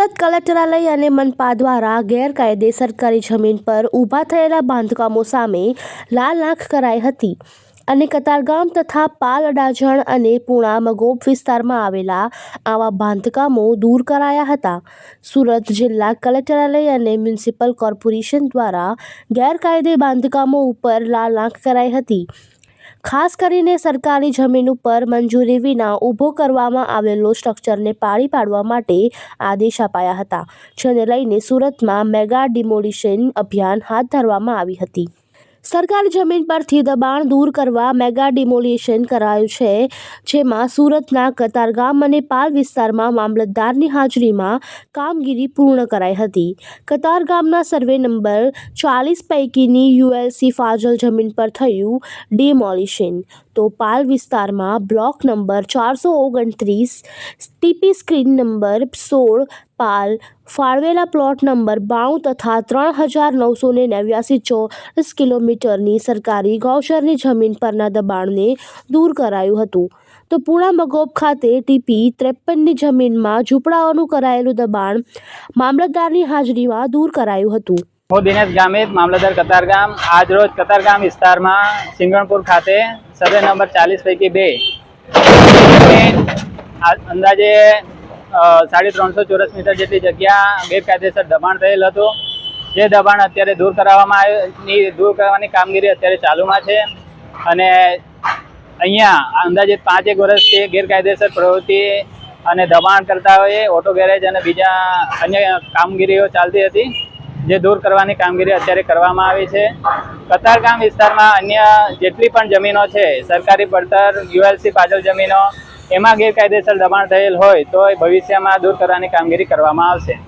સુરત કલેક્ટરાલય અને મનપા દ્વારા ગેરકાયદે સરકારી જમીન પર ઊભા થયેલા બાંધકામો સામે લાલ આંખ કરાઈ હતી અને કતારગામ તથા પાલ અડાજણ અને પૂણા મગોબ વિસ્તારમાં આવેલા આવા બાંધકામો દૂર કરાયા હતા. સુરત જિલ્લા કલેક્ટરાલય અને મ્યુનિસિપલ કોર્પોરેશન દ્વારા ગેરકાયદે બાંધકામો ઉપર લાલ આંખ કરાઈ હતી. ખાસ કરીને સરકારી જમીન ઉપર મંજૂરી વિના ઊભો કરવામાં આવેલો સ્ટ્રક્ચરને પાળી પાડવા માટે આદેશ અપાયા હતા, જેને લઈને સુરતમાં મેગા ડિમોલિશન અભિયાન હાથ ધરવામાં આવી હતી. સરકારી જમીન પરથી દબાણ દૂર કરવા મેગા ડિમોલિશન કરાયું છે, જેમાં સુરતના કતારગામ અને પાલ વિસ્તારમાં મામલતદારની હાજરીમાં કામગીરી પૂર્ણ કરાઈ હતી. કતારગામના સર્વે નંબર ચાલીસ પૈકીની યુએલસી ફાજલ જમીન પર થયું ડિમોલિશન. તો પાલ વિસ્તારમાં બ્લોક નંબર ચારસો ઓગણત્રીસ, ટીપી સ્ક્રીન નંબર સોળ પાલ ફાળવેલા પ્લોટ નંબર બાણું તથા ત્રણ હજાર નવસો ને નેવ્યાસી ચોરસ કિલોમીટરની સરકારી ગૌચરની જમીન પરના દબાણને દૂર કરાયું હતું. તો પૂણા મગોબ ખાતે ટીપી ત્રેપનની જમીનમાં ઝૂંપડાઓનું કરાયેલું દબાણ મામલતદારની હાજરીમાં દૂર કરાયું હતું. હું દિનેશ ગામિત, મામલતદાર કતારગામ આજ રોજ કતારગામ વિસ્તારમાં સિંગણપુર ખાતે સર્વે નંબર ચાલીસ પૈકી બે. અંદાજે સાડી ત્રણસો ચોરસ મીટર જેટલી જગ્યા ગેરકાયદેસર દબાણ થયેલ હતું. જે દબાણ અત્યારે દૂર કરાવવામાં આવ્યું દૂર કરવાની કામગીરી અત્યારે ચાલુમાં છે. અને અહીંયા અંદાજે પાંચેક વર્ષથી ગેરકાયદેસર પ્રવૃત્તિ અને દબાણ કરતા હોય ઓટો ગેરેજ અને બીજા અન્ય કામગીરીઓ ચાલતી હતી, જે દૂર કરવાની કામગીરી અત્યારે કરવામાં આવી છે. કતારગામ વિસ્તારમાં અન્ય જેટલી પણ જમીનો છે, સરકારી પડતર યુએલસી પાછળ જમીનો એમાં ગેરકાયદેસર દબાણ થયેલ હોય તો ભવિષ્યમાં દૂર કરવાની કામગીરી કરવામાં આવશે.